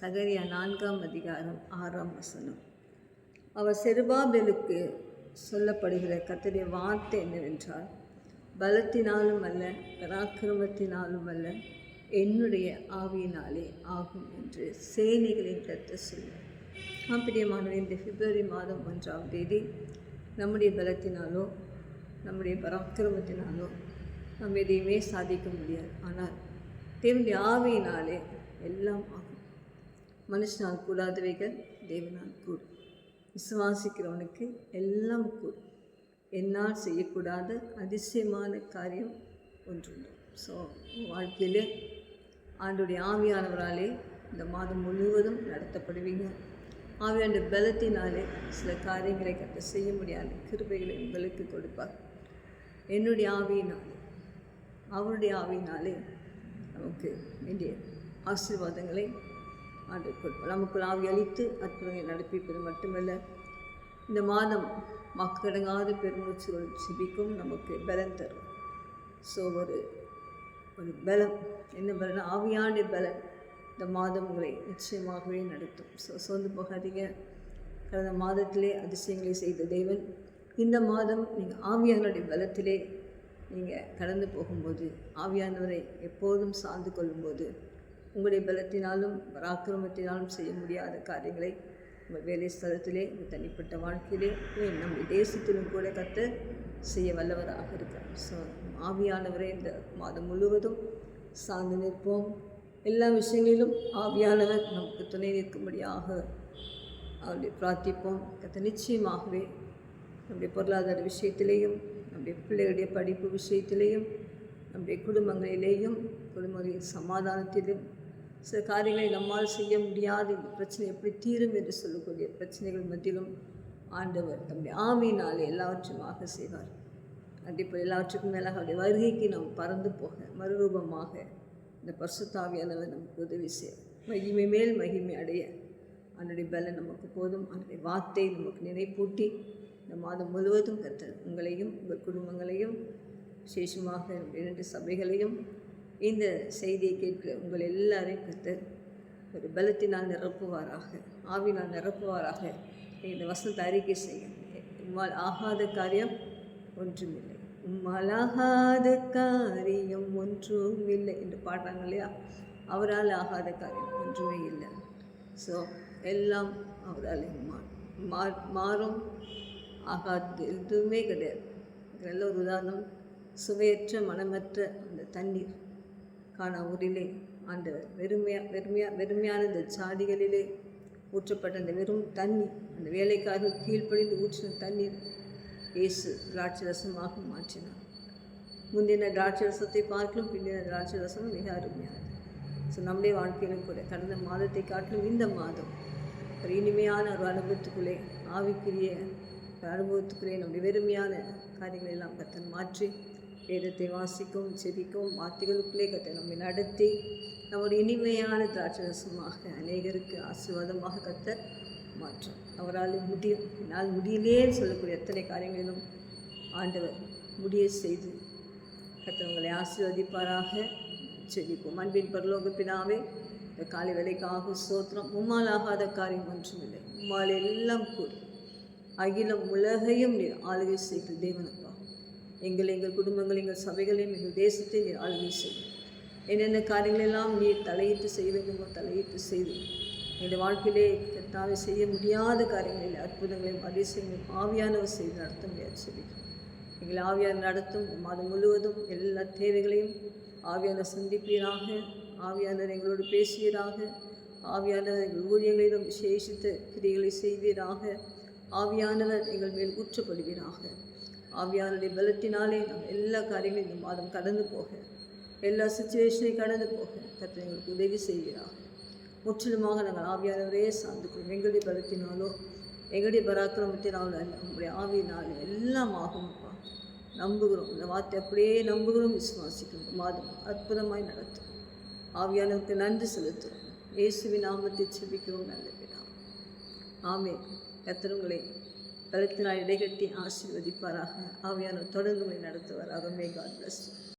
சகரியா நான்காம் அதிகாரம் ஆறாம் வசனம். அவர் செருபாபெலுக்கு சொல்லப்படுகிற கர்த்தருடைய வார்த்தை என்னவென்றால் பலத்தினாலும் அல்ல பராக்கிரமத்தினாலும் அல்ல என்னுடைய ஆவியினாலே ஆகும் என்று சேனைகளின் கர்த்தர் சொல்லும் ஆம் இந்த பிப்ரவரி மாதம் ஒன்றாம் தேதி நம்முடைய பலத்தினாலோ நம்முடைய பராக்கிரமத்தினாலோ நம்ம எதையுமே சாதிக்க முடியாது. ஆனால் தேவனுடைய ஆவியினாலே எல்லாம் ஆகும். மனுஷனால் கூடாதவைகள் தேவனால் கூடும். விசுவாசிக்கிறவனுக்கு எல்லாம் கூடும். என்னால் செய்யக்கூடாத அதிசயமான காரியம் ஒன்றுண்டு. ஸோ வாழ்க்கையில் ஆண்டுடைய ஆவியானவராலே இந்த மாதம் முழுவதும் நடத்தப்படுவீங்க. ஆவியாண்டு பலத்தினாலே சில காரியங்களை கற்று செய்ய முடியாத. கிருபைகளை உங்களுக்கு கொடுப்பார். என்னுடைய ஆவியினாலே அவருடைய ஆவியினாலே நமக்கு வேண்டிய ஆசீர்வாதங்களை அது கொடுப்பார் நமக்குள் ஆவி அளித்து அற்புதங்களை நடப்பிப்பது மட்டுமல்ல இந்த மாதம் மக்கடங்காத பெருமூச்சுகள் சிபிக்கும் நமக்கு பலன் தரும். ஸோ ஒரு ஒரு பலம் என்ன பலன் ஆவியான பலன் இந்த மாதம் உங்களை நிச்சயமாகவே நடத்தும். ஸோ சோர்ந்து போகாதீங்க. கடந்த மாதத்திலே அதிசயங்களை செய்த தேவன் இந்த மாதம் நீங்கள் ஆவியானுடைய பலத்திலே நீங்கள் கடந்து போகும்போது ஆவியானவரை எப்போதும் சார்ந்து கொள்ளும்போது உங்களுடைய பலத்தினாலும் பராக்கிரமத்தினாலும் செய்ய முடியாத காரியங்களை உங்கள் வேலை ஸ்தலத்திலே உங்கள் தனிப்பட்ட வாழ்க்கையிலே நம்முடைய தேசத்திலும் கூட கற்று செய்ய வல்லவராக இருக்கிறார். ஸோ ஆவியானவரை இந்த மாதம் முழுவதும் சார்ந்து நிற்போம். எல்லா விஷயங்களிலும் ஆவியானவர் நமக்கு துணை நிற்கும்படியாக அவருடைய பிரார்த்திப்போம். கத்த நிச்சயமாகவே நம்முடைய பொருளாதார விஷயத்திலேயும் நம்முடைய பிள்ளைகளுடைய படிப்பு விஷயத்திலேயும் நம்முடைய குடும்பங்களிலேயும் குடும்பங்களின் சமாதானத்திலும் சில காரியங்களை நம்மால் செய்ய முடியாது. இந்த பிரச்சனை எப்படி தீரும் என்று சொல்லக்கூடிய பிரச்சனைகள் மத்தியிலும் ஆண்டவர் தம்முடைய ஆவியினாலே எல்லாவற்றுமாக செய்வார். கண்டிப்பாக எல்லாவற்றுக்கும் மேலாக அவருடைய வருகைக்கு நாம் பறந்து போக மறுரூபமாக இந்த பர்சுத்தாவியானவர் நமக்கு உதவி செய்ய மகிமை மேல் மகிமை அடைய அவனுடைய பலன் நமக்கு போதும். அவனுடைய வார்த்தை நமக்கு நினைப்பூட்டி இந்த மாதம் முழுவதும் கற்று உங்களையும் உங்கள் குடும்பங்களையும் விசேஷமாக இரண்டு சபைகளையும் இந்த செய்தியை கேட்கிற உங்கள் எல்லாரையும் கத்தர் ஒரு பலத்தினால் நிரப்புவாராக ஆவினால் நிரப்புவாராக. இந்த வசனத்தை அறிக்கை செய்யும். உம்மால் ஆகாத காரியம் ஒன்றுமில்லை. உம்மால் ஆகாத காரியம் ஒன்றும் இல்லை என்று பாடுறாங்க இல்லையா? அவரால் ஆகாத காரியம் ஒன்றுமே இல்லை. ஸோ எல்லாம் அவரால் மா மாறும். ஆகாது எதுவுமே கிடையாது. நல்ல ஒரு உதாரணம். சுவையற்ற மனமற்ற அந்த தண்ணீர். காண ஊரிலே அந்த வெறுமையா வெறுமையா வெறுமையான இந்த சாதிகளிலே ஊற்றப்பட்ட அந்த வெறும் தண்ணி அந்த வேலைக்காரர்கள் கீழ்ப்படிந்து ஊற்றின தண்ணீர் இயேசு திராட்சை ரசமாக மாற்றினார். முந்தின திராட்சை ரசத்தை பார்க்கலும் பிந்தின திராட்சை ரசம் மிக அருமையானது. ஸோ நம்முடைய வாழ்க்கையிலும் கூட கடந்த மாதத்தை காட்டிலும் இந்த மாதம் ஒரு இனிமையான ஒரு அனுபவத்துக்குள்ளே ஆவிக்குரிய ஒரு அனுபவத்துக்குள்ளே நம்முடைய வெறுமையான காரியங்களை எல்லாம் கத்தன் மாற்றி வேதத்தை வாசிக்கவும் செபிக்கும் வார்த்தைகளுக்குள்ளே கத்தை நம்மை நடத்தி ஒரு இனிமையான திராட்சரசமாக அநேகருக்கு ஆசீர்வாதமாக கத்த மாற்றம். அவரால் முடியும். என்னால் முடியலேன்னு சொல்லக்கூடிய எத்தனை காரியங்களிலும் ஆண்டவர் முடிய செய்து கத்தவங்களை ஆசீர்வதிப்பாராக. செபிப்போம். அன்பின் பரலோக பிதாவே இந்த காலை வேலைக்காக சோத்திரம் உம்மால் ஆகாத காரியம் ஒன்றுமில்லை. உம்மால் எல்லாம் கூடும் அகிலம் உலகையும் நீர் ஆளுகை செய்து தேவனப்பா. எங்கள் எங்கள் குடும்பங்கள் எங்கள் சபைகளையும் எங்கள் தேசத்தை நீர் ஆளுகை செய்யும். என்னென்ன காரியங்களெல்லாம் நீர் தலையிட்டு செய்ய வேண்டுமோ தலையிட்டு செய்து எங்கள் வாழ்க்கையிலே கத்தாவை செய்ய முடியாத காரியங்களில் அற்புதங்களையும் அதிசயங்களையும் ஆவியானவர் செய்து நடத்த முடியாது சொல்லிக்கிறோம் எங்களை ஆவியார் நடத்தும் மாதம் முழுவதும் எல்லா தேவைகளையும் ஆவியானவர் சந்திப்பீராக ஆவியானவர் எங்களோடு பேசுவீராக ஆவியானவர் எங்கள் ஊழியங்களிலும் விசேஷித்த கிரிகளை செய்வீராக ஆவியானவர் எங்கள் மேல் ஊற்றப்படுவீராக. ஆவியானுடைய பலத்தினாலே நாம் எல்லா காரியங்களும் இந்த மாதம் கடந்து போக எல்லா சுச்சுவேஷனையும் கடந்து போக கற்று எங்களுக்கு உதவி செய்கிறார் முற்றிலுமாக நாங்கள் ஆவியானவரே சார்ந்து கொள்வோம். எங்களுடைய பலத்தினாலோ எங்களுடைய பராக்கிரமத்தினாலோ நம்முடைய உங்களுடைய ஆவியினாலும் எல்லாம் ஆகும்ப்பா நம்புகிறோம். இந்த வார்த்தை அப்படியே நம்புகிறோம். விசுவாசிக்கிறோம். இந்த மாதம் அற்புதமாய் நடத்தும். ஆவியானவருக்கு நன்றி செலுத்துகிறோம். இயேசுவின் நாமத்தை செபிக்கிறோம். நல்ல விடா ஆமே கத்திரங்களை பலத்தினால் இடைகட்டி ஆசீர்வதிப்பாராக. ஆவியானவர் தொடர்ந்து உங்களை நடத்துவாராக. May God plus